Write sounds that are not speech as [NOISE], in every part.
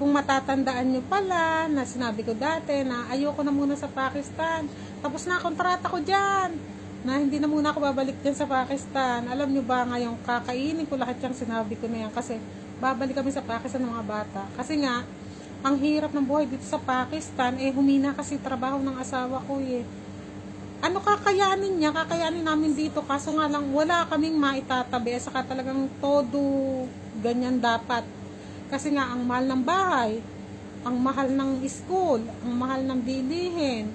kung matatandaan nyo pala, na sinabi ko dati na ayoko na muna sa Pakistan. Tapos na kontrata ko dyan. Na hindi na muna ako babalik dyan sa Pakistan. Alam nyo ba ngayong kakainin ko lahat yung sinabi ko na yan. Kasi babalik kami sa Pakistan ng mga bata. Kasi nga, ang hirap ng buhay dito sa Pakistan, eh humina kasi trabaho ng asawa ko eh. Ano kakayanin niya? Kakayanin namin dito. Kaso nga lang, wala kaming maitatabi. Saka talagang todo ganyan dapat. Kasi nga, ang mahal ng bahay, ang mahal ng school, ang mahal ng bilihin.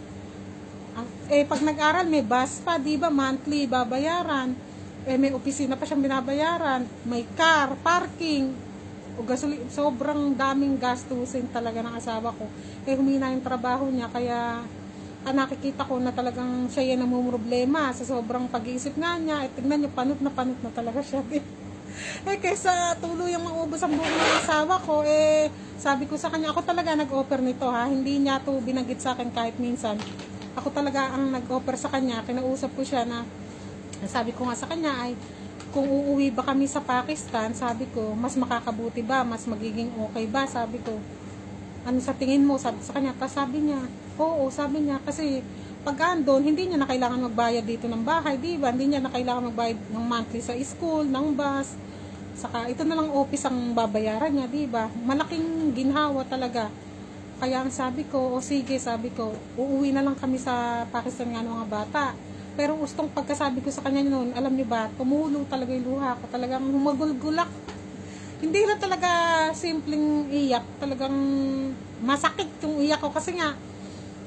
Ang- Eh, pag nag-aral, may bus pa, di ba? Monthly, babayaran. Eh, may opisina pa siyang binabayaran. May car, parking, o gasoli, sobrang daming gastusin talaga ng asawa ko. Eh, humina yung trabaho niya, kaya ah, nakikita ko na talagang siya yung namumroblema sa sobrang pag-iisip nga niya. Eh, tignan niyo, panot na panot na talaga siya. [LAUGHS] [LAUGHS] eh, kaysa tuluyang maubos ang buhok ng asawa ko, eh, sabi ko sa kanya, ako talaga nag-offer nito ha. Hindi niya to binanggit sa akin kahit minsan. Ako talaga ang nag-offer sa kanya. Kinausap ko siya na, sabi ko nga sa kanya ay, kung uuwi ba kami sa Pakistan, sabi ko, mas makakabuti ba? Mas magiging okay ba? Sabi ko, ano sa tingin mo? Sabi sa kanya, tapos sabi niya, oo, sabi niya, kasi pag andon, hindi niya na kailangan magbayad dito ng bahay, di ba? Hindi niya na kailangan magbayad ng monthly sa school, ng bus. Saka ito na lang office ang babayaran niya, di ba? Malaking ginhawa talaga. Kaya ang sabi ko, o sige, sabi ko, uuwi na lang kami sa Pakistan nga ng mga bata. Pero gustong pagkasabi ko sa kanya noon, alam niyo ba, tumulo talaga yung luha ko. Talagang humagulgulak. Hindi na talaga simpleng iyak. Talagang masakit yung iyak ko. Kasi nga,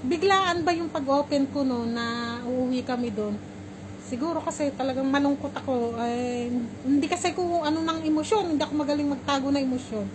biglaan ba yung pag-open ko noon na uuwi kami doon? Siguro kasi talagang malungkot ako. Eh, hindi kasi ko ano ng emosyon. Hindi ako magaling magtago na emosyon.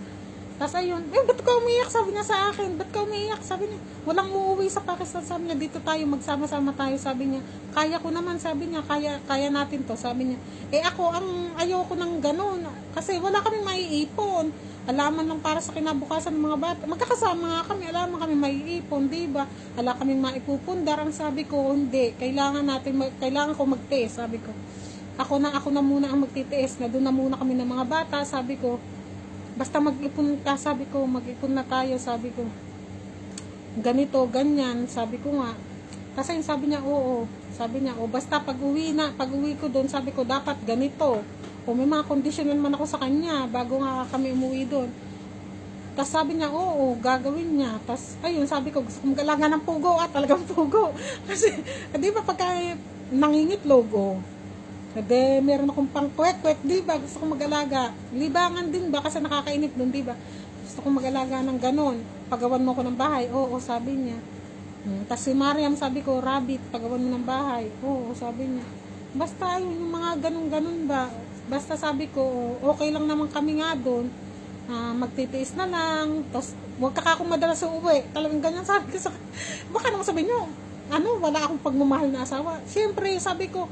Tapos ayun, eh, ba't ka umiyak? Sabi niya sa akin, ba't ka umiyak? Sabi niya, walang uuwi sa Pakistan. Sabi niya, dito tayo, magsama-sama tayo. Sabi niya, kaya ko naman. Sabi niya, kaya, kaya natin to. Sabi niya, eh ako, ang ayoko ng ganun. Kasi wala kaming maiipon. Alaman lang para sa kinabukasan ng mga bata. Magkakasama nga kami, alaman kami maiipon, di ba? Wala kaming maipupundar. Ang sabi ko, hindi. Kailangan natin, kailangan ko magtiis. Sabi ko, ako na, ako na muna ang magtitiis. Na doon na muna kami ng mga bata. Sabi ko, basta mag-ipon ka, sabi ko, mag-ipon na tayo, sabi ko. Ganito, ganyan, sabi ko nga. Kasi yung sabi niya, oo, sabi niya, o basta pag uwi na, pag uwi ko doon, sabi ko, dapat ganito. O may mga condition naman ako sa kanya, bago nga kami umuwi doon. Tapos sabi niya, oo, gagawin niya. Tapos, ayun, sabi ko, gusto ko mag-alaga ng pugo. At talagang [LAUGHS] pugo. Kasi, di ba pagka nangingit logo, Ede, meron akong pang kwek-kwek, di ba? Gusto ko mag-alaga. Libangan din ba? Kasi nakakainip doon, di ba? Gusto ko mag-alaga ng ganon. Pagawan mo ko ng bahay. Oo, sabi niya. Hmm. Tapos si Mariam, sabi ko, rabbit, pagawan mo ng bahay. Oo, sabi niya. Basta yun, yung mga ganon-ganon ba? Basta sabi ko, okay lang naman kami nga doon. Ah, magtitiis na lang. Tapos, huwag ka akong madalas sa uwi. Talagang ganyan sabi ko sa... [LAUGHS] Baka naman sabi niyo, ano, wala akong pagmamahal na asawa. Siyempre, sabi ko,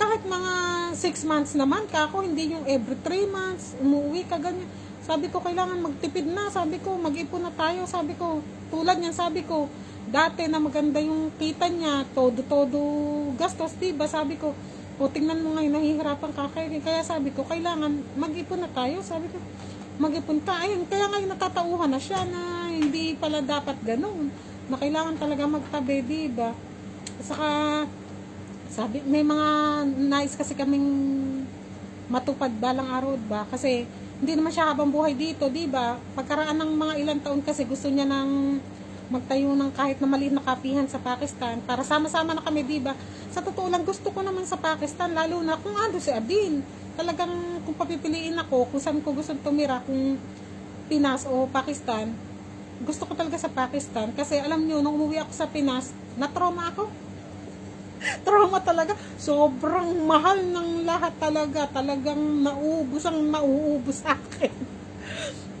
kahit mga 6 months naman ka hindi yung every 3 months, umuwi ka ganyan. Sabi ko, kailangan magtipid na. Sabi ko, mag-ipon na tayo. Sabi ko, tulad niyan, sabi ko, dati na maganda yung kita niya, todo-todo gastos, diba? Sabi ko, o tingnan mo ngayon, nahihirapan ka. Kaya, kaya sabi ko, kailangan mag-ipon na tayo. Sabi ko, mag-ipon. Ayun, kaya ngayon natatauhan na siya na hindi pala dapat ganun. Na kailangan talaga magtabi, diba? Saka, sabi, may mga nais kasi kaming matupad balang araw ba? Kasi hindi naman siya habang buhay dito, di ba? Pagkaraan ng mga ilang taon kasi gusto niya nang magtayo ng kahit na maliit na kapihan sa Pakistan para sama-sama na kami, di ba? Sa totoo lang, gusto ko naman sa Pakistan, lalo na kung ano si Adin. Talagang kung papipiliin ako, kung saan ko gusto tumira, kung Pinas o Pakistan, gusto ko talaga sa Pakistan. Kasi alam nyo, nung umuwi ako sa Pinas, na-trauma ako [LAUGHS] trauma talaga. Sobrang mahal ng lahat talaga. Talagang naubos ang nauubos sa akin.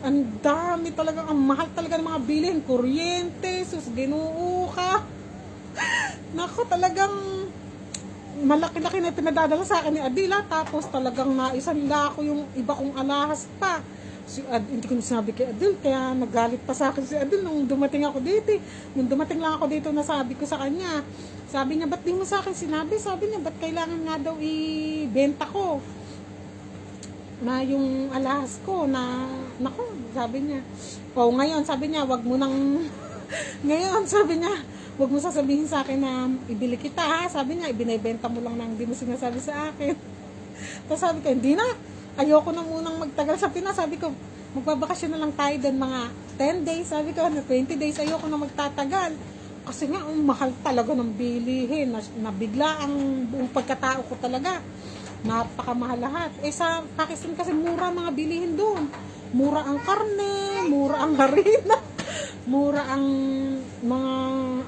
Ang dami talaga. Ang mahal talaga ng mga bilhin. Kuryente, sus, ginoo ka. [LAUGHS] Nako, talagang malaki-laki na pinadadala sa akin ni Adila. Tapos talagang naisanla ako yung iba kong alahas pa. Si Ad, hindi ko sinabi kay Adil, kaya nagalit pa sa akin si Adil nung dumating ako dito. eh. Nung dumating lang ako dito, nasabi ko sa kanya, sabi niya, ba't di mo sa akin sinabi? Sabi niya, ba't kailangan nga daw ibenta ko? Na yung alahas ko na, naku, sabi niya, oh ngayon, sabi niya, wag mo nang, [LAUGHS] ngayon, sabi niya, wag mo sasabihin sa akin na ibili kita ha, sabi niya, ibinebenta mo lang nang hindi mo sinasabi sa akin. [LAUGHS] Tapos sabi ko, hindi na, ayoko na munang magtagal sa Pinas, sabi ko, magbabakasyon na lang tayo doon mga 10 days, sabi ko, na 20 days, ayoko na magtatagal. Kasi nga, ang mahal talaga ng bilihin, na, nabigla ang buong pagkatao ko talaga napakamahal lahat. Eh sa Pakistan kasi mura mga bilihin doon. Mura ang karne, mura ang harina, [LAUGHS] mura ang mga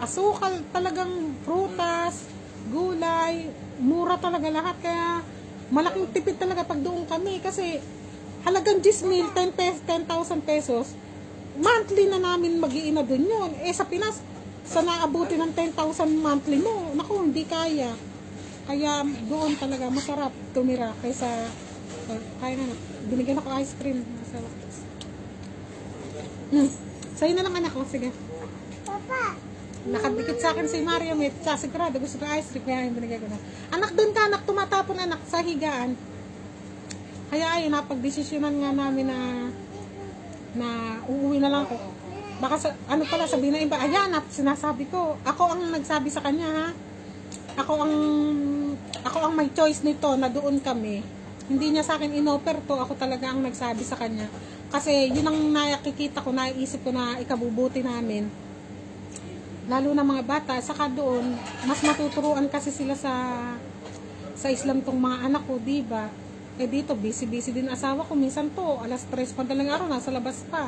asukal, talagang prutas, gulay, mura talaga lahat. Kaya malaking tipid talaga pag doon kami kasi halagang 10 mil, 10 pesos, 10,000 pesos, monthly na namin mag-iina doon yun. Eh sa Pinas, sa naabuti ng 10,000 monthly mo, naku, hindi kaya. Kaya doon talaga masarap tumira kaysa uh, kaya na, binigyan ako ice cream. Masarap. [LAUGHS] Hmm. Sa'yo na lang anak ko, sige. Papa, Nakadikit sa akin si Mario Met, sa sigurado gusto ko ice cream, kaya yung binigay ko na. Anak, doon ka anak, tumatapon anak sa higaan. Kaya ayun, napagdesisyonan nga namin na na uuwi na lang ako. Baka sa, ano pala, sabihin na iba, ayan, sinasabi ko, ako ang nagsabi sa kanya ha. Ako ang, ako ang may choice nito na doon kami. Hindi niya sa akin inoffer to, ako talaga ang nagsabi sa kanya. Kasi yun ang nakikita ko, naiisip ko na ikabubuti namin lalo na mga bata, saka doon, mas matuturuan kasi sila sa sa Islam tong mga anak ko, di ba? Eh dito, busy-busy din asawa ko. Minsan to, alas 3 madaling araw, nasa labas pa.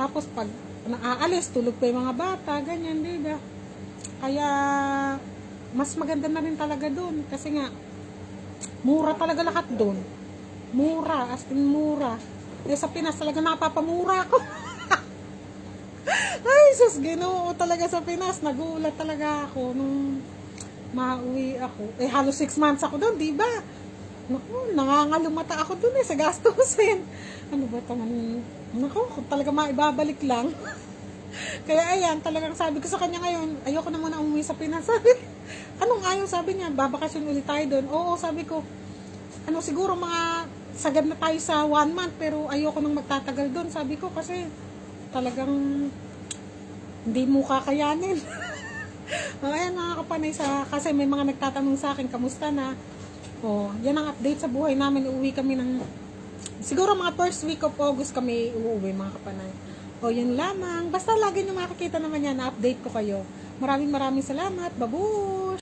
Tapos pag naaalis, tulog pa yung mga bata, ganyan, di ba? Kaya, mas maganda na rin talaga doon. Kasi nga, mura talaga lahat doon. Mura, as in mura. Eh sa Pinas talaga napapamura ako. [LAUGHS] Ay, sus, ginoo talaga sa Pinas. Nagulat talaga ako nung mauwi ako. Eh, halos 6 months ako doon, di ba? Naku, nangangalumata ako doon eh, sa gastusin. [LAUGHS] Ano ba taman? Naku, talaga maibabalik lang. [LAUGHS] Kaya ayan, talagang sabi ko sa kanya ngayon, ayoko na muna umuwi sa Pinas. Anong ayaw? Sabi niya, babakasyon ulit tayo doon. Oo, sabi ko, ano siguro mga sagad na tayo sa one month, pero ayoko nang magtatagal doon. Sabi ko kasi talagang hindi mo kakayanin. [LAUGHS] o, ayan mga kapanay sa, kasi may mga nagtatanong sa akin, kamusta na? O, yan ang update sa buhay namin. Uuwi kami ng, siguro mga first week of August kami uuwi mga kapanay. O, yun lamang. Basta lagi nyo makikita naman yan, na-update ko kayo. Maraming maraming salamat. Babush!